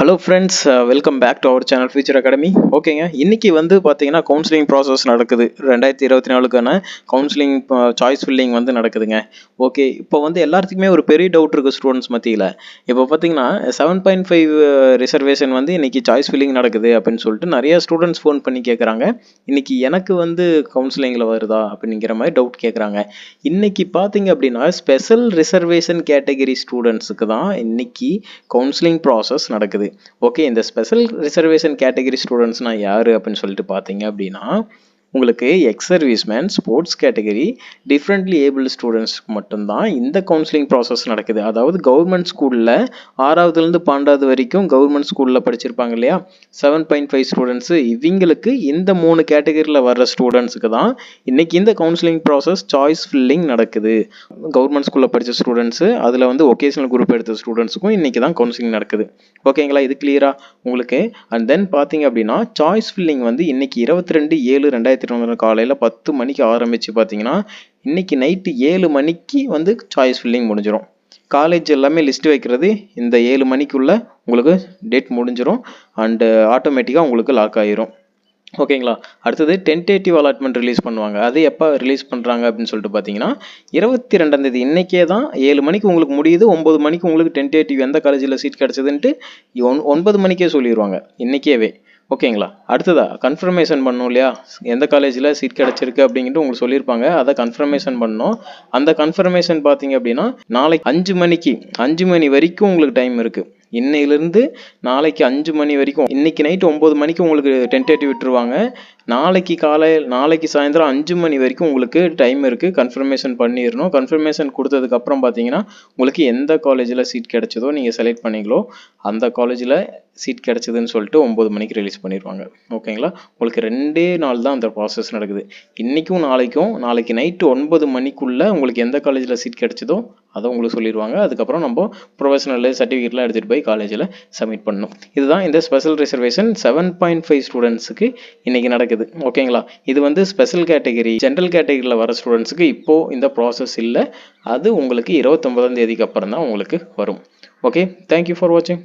Hello friends welcome back to our channel future academy ஓகேங்க இன்றைக்கி வந்து பார்த்தீங்கன்னா கவுன்சிலிங் ப்ராசஸ் நடக்குது. ரெண்டாயிரத்தி இருபத்தி நாலுக்கான கவுன்சிலிங் சாய்ஸ் ஃபில்லிங் வந்து நடக்குதுங்க. ஓகே இப்போ வந்து எல்லாத்துக்குமே ஒரு பெரிய டவுட் இருக்குது ஸ்டூடெண்ட்ஸ் மத்தியில். இப்போ பார்த்தீங்கன்னா செவன் பாயிண்ட் ஃபைவ் ரிசர்வேஷன் வந்து இன்றைக்கி சாய்ஸ் ஃபில்லிங் நடக்குது அப்படின்னு சொல்லிட்டு நிறைய ஸ்டூடெண்ட்ஸ் ஃபோன் பண்ணி கேட்குறாங்க இன்றைக்கி எனக்கு வந்து கவுன்சிலிங்கில் வருதா அப்படிங்கிற மாதிரி டவுட் கேட்குறாங்க இன்றைக்கி பார்த்தீங்க அப்படின்னா ஸ்பெஷல் ரிசர்வேஷன் கேட்டகரி ஸ்டூடெண்ட்ஸுக்கு தான் இன்றைக்கி கவுன்சிலிங் ப்ராசஸ் நடக்குது. ஓகே இந்த ஸ்பெஷல் ரிசர்வேஷன் கேட்டகரி ஸ்டூடெண்ட்ஸ்னால் யார் அப்படின்னு சொல்லிட்டு பார்த்தீங்க அப்படின்னா உங்களுக்கு ex serviceman sports category differently able ஸ்டூடெண்ட்ஸ்க்கு மட்டும்தான் இந்த கவுன்சிலிங் ப்ராசஸ் நடக்குது. அதாவது கவர்மெண்ட் ஸ்கூலில் ஆறாவதுலேருந்து பன்னெண்டாவது வரைக்கும் கவர்மெண்ட் ஸ்கூலில் படிச்சிருப்பாங்க இல்லையா? செவன் பாயிண்ட் ஃபைவ் ஸ்டூடெண்ட்ஸு இவங்களுக்கு இந்த மூணு கேட்டகரியில் வர்ற ஸ்டூடெண்ட்ஸுக்கு தான் இன்றைக்கி இந்த கவுன்சிலிங் ப்ராசஸ் சாய்ஸ் ஃபில்லிங் நடக்குது. கவர்மெண்ட் ஸ்கூலில் படித்த ஸ்டூடெண்ட்ஸு அதில் வந்து ஒகேஷனல் குரூப் எடுத்த ஸ்டூடெண்ட்ஸுக்கும் இன்றைக்கி தான் கவுன்சிலிங் நடக்குது. ஓகேங்களா இது கிளியராக உங்களுக்கு அண்ட் தென் பார்த்தீங்க அப்படின்னா சாய்ஸ் ஃபில்லிங் வந்து இன்றைக்கி இருபத்தி ரெண்டு ஏழு ரெண்டாயிரத்தி ஞாயிற்றுக்கிழமை காலையில் பத்து மணிக்கு ஆரம்பித்து பார்த்தீங்கன்னா இன்றைக்கி நைட்டு ஏழு மணிக்கு வந்து சாய்ஸ் ஃபில்லிங் முடிஞ்சிடும் காலேஜ் எல்லாமே லிஸ்ட் வைக்கிறது இந்த ஏழு மணிக்குள்ளே உங்களுக்கு டேட் முடிஞ்சிடும் அண்டு ஆட்டோமேட்டிக்காக உங்களுக்கு லாக் ஆகிரும் ஓகேங்களா அடுத்தது டென்டேட்டிவ் அலாட்மெண்ட் ரிலீஸ் பண்ணுவாங்க. அது எப்போ ரிலீஸ் பண்ணுறாங்க அப்படின்னு சொல்லிட்டு பார்த்தீங்கன்னா இருபத்தி ரெண்டாந்தேதி இன்றைக்கே தான் ஏழு மணிக்கு உங்களுக்கு முடியுது ஒம்பது மணிக்கு உங்களுக்கு டென்டேட்டிவ் எந்த காலேஜில் சீட் கிடச்சதுன்ட்டு ஒன் ஒன்பது மணிக்கே சொல்லிடுவாங்க இன்றைக்கேவே ஓகேங்களா? அடுத்ததா கன்ஃபர்மேஷன் பண்ணணும் இல்லையா? எந்த காலேஜில் சீட் கிடச்சிருக்கு அப்படின்ட்டு உங்களுக்கு சொல்லியிருப்பாங்க. அதை கன்ஃபர்மேஷன் பண்ணணும். அந்த கன்ஃபர்மேஷன் பார்த்தீங்க அப்படின்னா நாளைக்கு அஞ்சு மணிக்கு அஞ்சு மணி வரைக்கும் உங்களுக்கு டைம் இருக்குது இன்னையிலேருந்து நாளைக்கு அஞ்சு மணி வரைக்கும் இன்னைக்கு நைட்டு ஒம்பது மணிக்கு உங்களுக்கு டென்டேட்டிவ் விட்டுருவாங்க. நாளைக்கு காலை நாளைக்கு சாயந்தரம் அஞ்சு மணி வரைக்கும் உங்களுக்கு டைம் இருக்குது கன்ஃபர்மேஷன் பண்ணிடணும் கன்ஃபர்மேஷன் கொடுத்ததுக்கப்புறம் பார்த்தீங்கன்னா உங்களுக்கு எந்த காலேஜில் சீட் கிடைச்சதோ நீங்கள் செலக்ட் பண்ணிங்களோ அந்த காலேஜில் சீட் கிடச்சிதுன்னு சொல்லிட்டு ஒம்பது மணிக்கு ரிலீஸ் பண்ணிடுவாங்க ஓகேங்களா உங்களுக்கு ரெண்டே நாள் தான் அந்த ப்ராசஸ் நடக்குது. இன்றைக்கும் நாளைக்கும் நாளைக்கு நைட்டு ஒன்பது மணிக்குள்ளே உங்களுக்கு எந்த காலேஜில் சீட் கிடச்சதோ அதை உங்களுக்கு சொல்லிடுவாங்க அதுக்கப்புறம் நம்ம ப்ரொஃபஷனல் சர்டிஃபிகேட்லாம் எடுத்துகிட்டு போய் காலேஜில் சப்மிட் பண்ணணும். இதுதான் இந்த special reservation seven point five ஸ்டூடெண்ட்ஸுக்கு இன்றைக்கி நடக்குது. ஓகேங்களா? இது வந்து ஸ்பெஷல் கேட்டகரி ஜென்ரல் கேட்டகரியில் வர ஸ்டூடெண்ட்ஸுக்கு இப்போது இந்த ப்ராசஸ் இல்லை. அது உங்களுக்கு இருபத்தொம்பதாம் தேதிக்கு அப்புறம் தான் உங்களுக்கு வரும். ஓகே தேங்க்யூ ஃபார் வாட்சிங்